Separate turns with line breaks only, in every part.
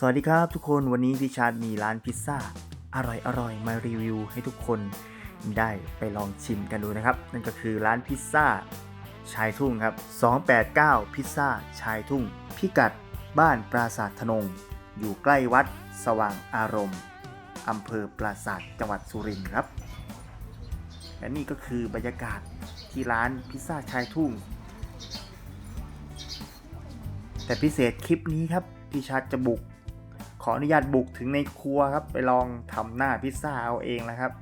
สวัสดีครับทุกคนวันนี้พี่ชาร์ดมีร้านพิซซ่าอร่อยอร่อยมารีวิวให้ทุกคนได้ไปลองชิมกันดูนะครับ นั่นก็คือร้านพิซซ่าชายทุ่งครับ 289 พิซซ่าชายทุ่ง พิกัดบ้านปราสาทธนง อยู่ใกล้วัดสว่างอารมณ์อำเภอปราสาทจังหวัดสุรินทร์ครับ และนี่ก็คือบรรยากาศที่ร้านพิซซ่าชายทุ่ง แต่พิเศษคลิปนี้ครับพี่ชัดจะบุก ออนุญาตบุกถึงในครัวครับ ไปลองทำหน้าพิซซ่าเอาเองนะครับ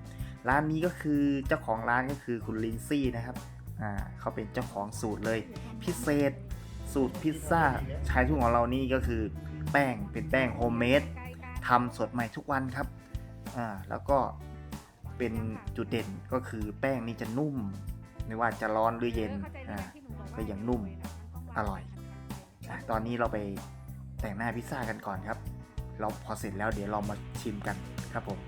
ร้านนี้ก็คือเจ้าของร้านก็คือคุณลินซี่นะครับอ่าเขาเป็นเจ้าของสูตรเลย พิเศษสูตรพิซซ่าชายทุ่งของเรานี่ก็คือ แป้งเป็นแป้งโฮมเมดทำสดใหม่ทุกวันครับอ่าแล้วก็เป็นจุดเด่นก็คือแป้งนี่จะนุ่ม ไม่ว่าจะร้อนหรือเย็นอ่าก็ยังนุ่มอร่อยอะตอนนี้เราไปแต่งหน้าพิซซ่ากันก่อนครับ เราพอเสร็จแล้วเดี๋ยวเรามาชิมกันครับผม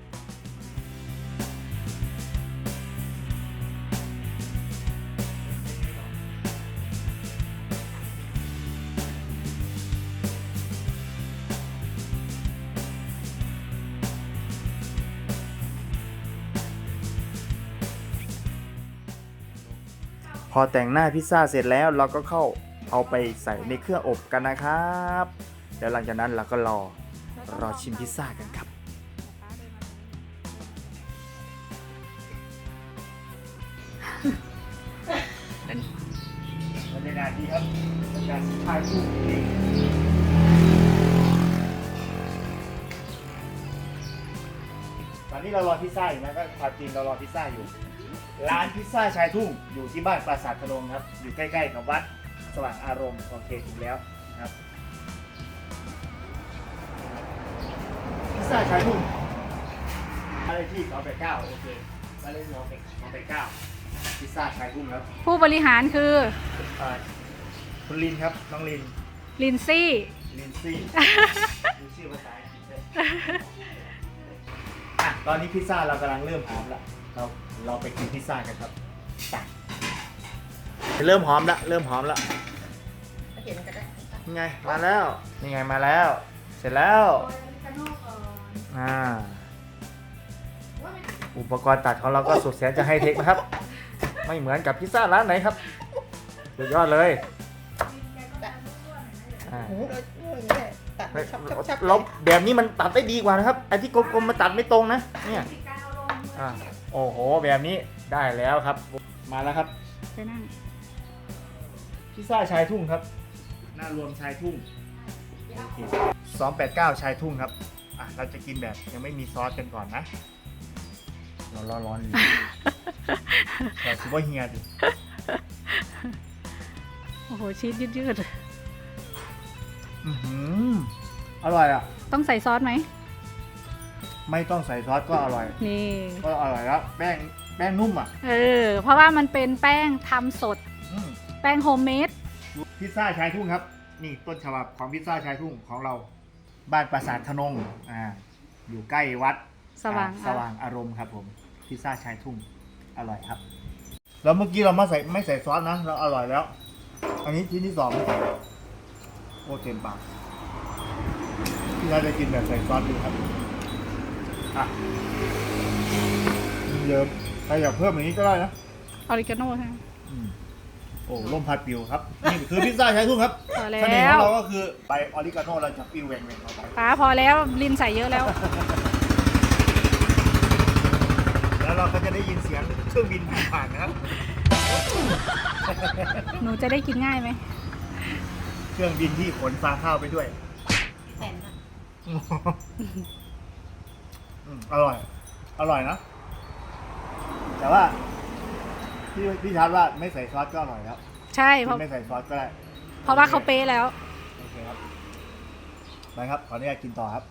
พอแต่งหน้าพิซซ่าเสร็จแล้วเราก็เข้าเอาไปใส่ในเครื่องอบกันนะครับเดี๋ยวหลังจากนั้นเราก็รอ รอชิมพิซซ่ากันครับ บรรยากาศดีครับบรรยากาศถ่ายรูปดีตอนนี้เรารอพิซซ่าอยู่นะก็ความจริงเรารอพิซซ่าอยู่ ร้านพิซซ่าชายทุ่งอยู่ที่บ้านปราสาทพนมครับ อยู่ใกล้ๆกับวัดสว่างอารมณ์โอเคถึงแล้วนะครับ พิซซ่าชายทุ่มาเลยที่สองแปดเก้าโอเคมาเลยสองแปดสองแปดเก้าพิซซ่าชายทุ่งครับ
ผู้บริหารคือ
อ่าคุณลินครับน้องลิน
ลินซี่
ลินซี่ ดูชื่อภาษาอังกฤษด้วยอะตอนนี้พิซซ่าเรากำลังเริ่มหอมล้วเราเราไปกินพิซซ่ากันครับไปเริ่มหอมล้วเริ่มหอมล้ว
เห็นก็ได้
นี่ไงมาแล้วนี่ไงมาแล้ว เสร็จแล้วอ่า อุปกรณ์ตัดของเราก็สุดแสนจะไฮเทคนะครับ ไม่เหมือนกับพิซซ่าร้านไหนครับสุดยอดเลยอ่า
หูเราอย่างนี้ตัดชับชับชับ
เราแบบนี้มันตัดได้ดีกว่านะครับไอ้ที่กลมๆมันตัดไม่ตรงนะ เนี่ยอ่าโอ้โห แบบนี้ได้แล้วครับ มาแล้วครับ
ไปนั่ง
พิซซ่าชายทุ่งครับ หน้ารวมชายทุ่งสองแปดเก้าชายทุ่งครับ อะเราจะกินแบบยังไม่มีซอสกันก่อนนะร้อนร้อนร้อนอยู่แต่คิดว่าเฮียดิ
โอ้โหชีสยืดยืด
อื้อหืออร่อยอะ
ๆต้องใส่ซอสไหม
ไม่ต้องใส่ซอสก็อร่อย
นี่
ก็อร่อยแล้วแป้งแป้งนุ่มอะ
เออ เพราะว่ามันเป็นแป้งทำสด
อืม
แป้งโฮมเมด
พิซซ่าชายทุ่งครับ นี่ต้นฉบับของพิซซ่าชายทุ่งของเรา บ้านปราสาทธนงอ่าอยู่ใกล้วัด
สว่าง
อ่สว่างอารมณ์ครับผมพิซซ่าชายทุ่งอร่อยครับ แล้วเมื่อกี้เราไม่ใส่ไม่ใส่ซอสนะ เราอร่อยแล้ว อันนี้ชิ้นที่สองโอ้เต็มปากที่เราจะกินแบบใส่ซอสดูครับอะเยอะใครอยากเพิ่มอย่างนี้ก็ได้นะ
ออริกาโน่ใช่ไหม
อืม โอ้ลมพัดปิวครับ นี่คือพิซซ่าชายทุ่งครับ
พอแล้
เสน่ห์ของ
ว
เราก็คือใบออริกาโน่เราจะปิวแหวงแหวงเข้าไป
ป้าพอแล้วลินใส่เยอะแล้ว
แล้วเราก็จะได้ยินเสียงเครื่องบินผ่านๆนะครับ
หนูจะได้กินง่ายไหม
เครื่องบินที่ขนฟางข้าวไปด้วย
แผ่นนะ
อืมอร่อย อร่อยนะ แต่ว่า พี่พี่ชาร์จว่าไม่ใส่ซอสก็อร่อยครับ
ใช่เพราะ
ไม่ใส่ซอสก็ได้
เพราะว่าเขาเป๊ะแล้ว
โอเคครับไปครับขออนุญาตกินต่อครับ